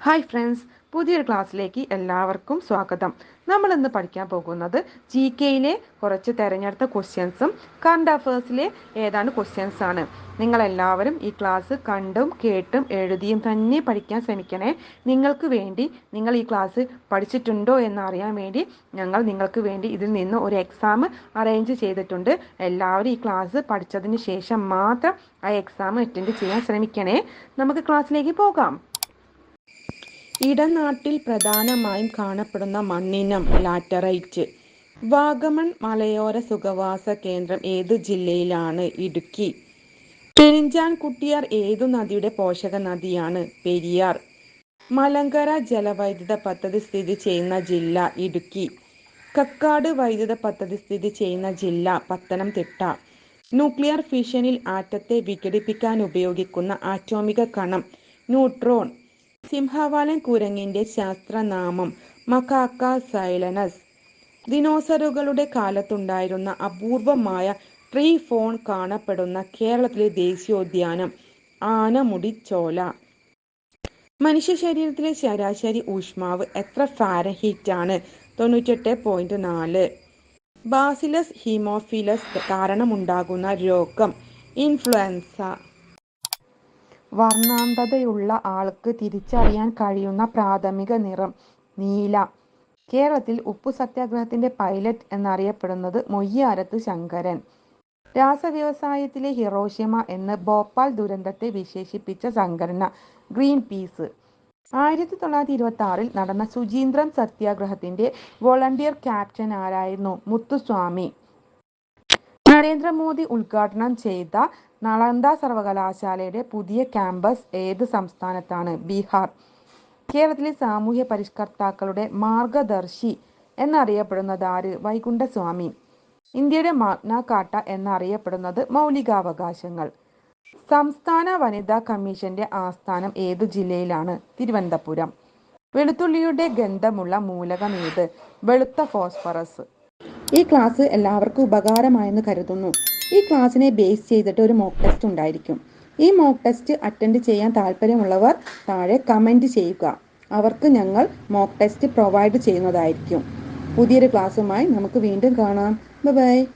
Hi friends പുതിയൊരു ക്ലാസ്സിലേക്ക് എല്ലാവർക്കും സ്വാഗതം. നമ്മൾ ഇന്ന് പഠിക്കാൻ പോകുന്നത് ജി കെയിലെ കുറച്ച് തിരഞ്ഞെടുത്ത ക്വസ്റ്റ്യൻസും കറണ്ട് അഫേഴ്സിലെ ഏതാണ്ട് ക്വസ്റ്റ്യൻസ് ആണ്. നിങ്ങളെല്ലാവരും ഈ ക്ലാസ് കണ്ടും കേട്ടും എഴുതിയും തന്നെ പഠിക്കാൻ ശ്രമിക്കണേ. നിങ്ങൾക്ക് വേണ്ടി നിങ്ങൾ ഈ ക്ലാസ് പഠിച്ചിട്ടുണ്ടോ എന്നറിയാൻ വേണ്ടി ഞങ്ങൾ നിങ്ങൾക്ക് വേണ്ടി ഇതിൽ നിന്ന് ഒരു എക്സാം അറേഞ്ച് ചെയ്തിട്ടുണ്ട്. എല്ലാവരും ഈ ക്ലാസ് പഠിച്ചതിന് ശേഷം മാത്രം ആ എക്സാം അറ്റൻഡ് ചെയ്യാൻ ശ്രമിക്കണേ. നമുക്ക് ക്ലാസ്സിലേക്ക് പോകാം. ഇടനാട്ടിൽ പ്രധാനമായും കാണപ്പെടുന്ന മണ്ണിനം ലാറ്ററൈറ്റ്. വാഗമൺ മലയോര സുഖവാസ കേന്ദ്രം ഏത് ജില്ലയിലാണ്? ഇടുക്കി. പെരിഞ്ചാൻ കുട്ടിയാർ ഏതു നദിയുടെ പോഷക നദിയാണ്? പെരിയാർ. മലങ്കര ജലവൈദ്യുത പദ്ധതി സ്ഥിതി ചെയ്യുന്ന ജില്ല ഇടുക്കി. കക്കാട് വൈദ്യുത പദ്ധതി സ്ഥിതി ചെയ്യുന്ന ജില്ല പത്തനംതിട്ട. ന്യൂക്ലിയർ ഫിഷനിൽ ആറ്റത്തെ വിഘടിപ്പിക്കാൻ ഉപയോഗിക്കുന്ന ആറ്റോമിക കണം ന്യൂട്രോൺ. സിംഹവാലൻ കുരങ്ങിന്റെ ശാസ്ത്രനാമം മക്കാക്ക സൈലനസ്. ദിനോസറുകളുടെ കാലത്തുണ്ടായിരുന്ന അപൂർവമായ ട്രീ ഫോൺ കാണപ്പെടുന്ന കേരളത്തിലെ ദേശീയോദ്യാനം ആനമുടിച്ചോല മനുഷ്യ ശരീരത്തിലെ ശരാശരി ഊഷ്മാവ് എത്ര ഫാരഹീറ്റ് ആണ് തൊണ്ണൂറ്റെട്ട് പോയിന്റ് നാല്. ബാസിലസ് ഹീമോഫിലസ് കാരണമുണ്ടാകുന്ന രോഗം ഇൻഫ്ലുവൻസ. വർണാന്തതയുള്ള ആൾക്ക് തിരിച്ചറിയാൻ കഴിയുന്ന പ്രാഥമിക നിറം നീല. കേരളത്തിൽ ഉപ്പു സത്യാഗ്രഹത്തിന്റെ പൈലറ്റ് എന്നറിയപ്പെടുന്നത് മൊയ്യാരത്ത് ശങ്കരൻ. രാസവ്യവസായത്തിലെ ഹിറോഷിമ എന്ന് ഭോപ്പാൽ ദുരന്തത്തെ വിശേഷിപ്പിച്ച സംഘടന ഗ്രീൻ പീസ്. ആയിരത്തി തൊള്ളായിരത്തി ഇരുപത്തി ആറിൽ നടന്ന സുജീന്ദ്രൻ സത്യാഗ്രഹത്തിന്റെ വോളണ്ടിയർ ക്യാപ്റ്റൻ ആരായിരുന്നു? മുത്തുസ്വാമി. നരേന്ദ്രമോദി ഉദ്ഘാടനം ചെയ്ത നളന്ദ സർവകലാശാലയുടെ പുതിയ ക്യാമ്പസ് ഏത് സംസ്ഥാനത്താണ്? ബീഹാർ. കേരളത്തിലെ സാമൂഹ്യ പരിഷ്കർത്താക്കളുടെ മാർഗദർശി എന്നറിയപ്പെടുന്നത് ആര്? വൈകുണ്ഠസ്വാമി. ഇന്ത്യയുടെ മാഗ്നാകാട്ട എന്നറിയപ്പെടുന്നത് മൗലികാവകാശങ്ങൾ. സംസ്ഥാന വനിതാ കമ്മീഷന്റെ ആസ്ഥാനം ഏതു ജില്ലയിലാണ്? തിരുവനന്തപുരം. വെളുത്തുള്ളിയുടെ ഗന്ധമുള്ള മൂലകം ഏത്? വെളുത്ത ഫോസ്ഫറസ്. ഈ ക്ലാസ് എല്ലാവർക്കും ഉപകാരമായെന്ന് കരുതുന്നു. ഈ ക്ലാസ്സിനെ ബേസ് ചെയ്തിട്ട് ഒരു മോക്ക് ടെസ്റ്റ് ഉണ്ടായിരിക്കും. ഈ മോക്ക് ടെസ്റ്റ് അറ്റൻഡ് ചെയ്യാൻ താല്പര്യമുള്ളവർ താഴെ കമന്റ് ചെയ്യുക. അവർക്ക് ഞങ്ങൾ മോക്ക് ടെസ്റ്റ് പ്രൊവൈഡ് ചെയ്യുന്നതായിരിക്കും. പുതിയൊരു ക്ലാസ്സുമായി നമുക്ക് വീണ്ടും കാണാം. ബൈ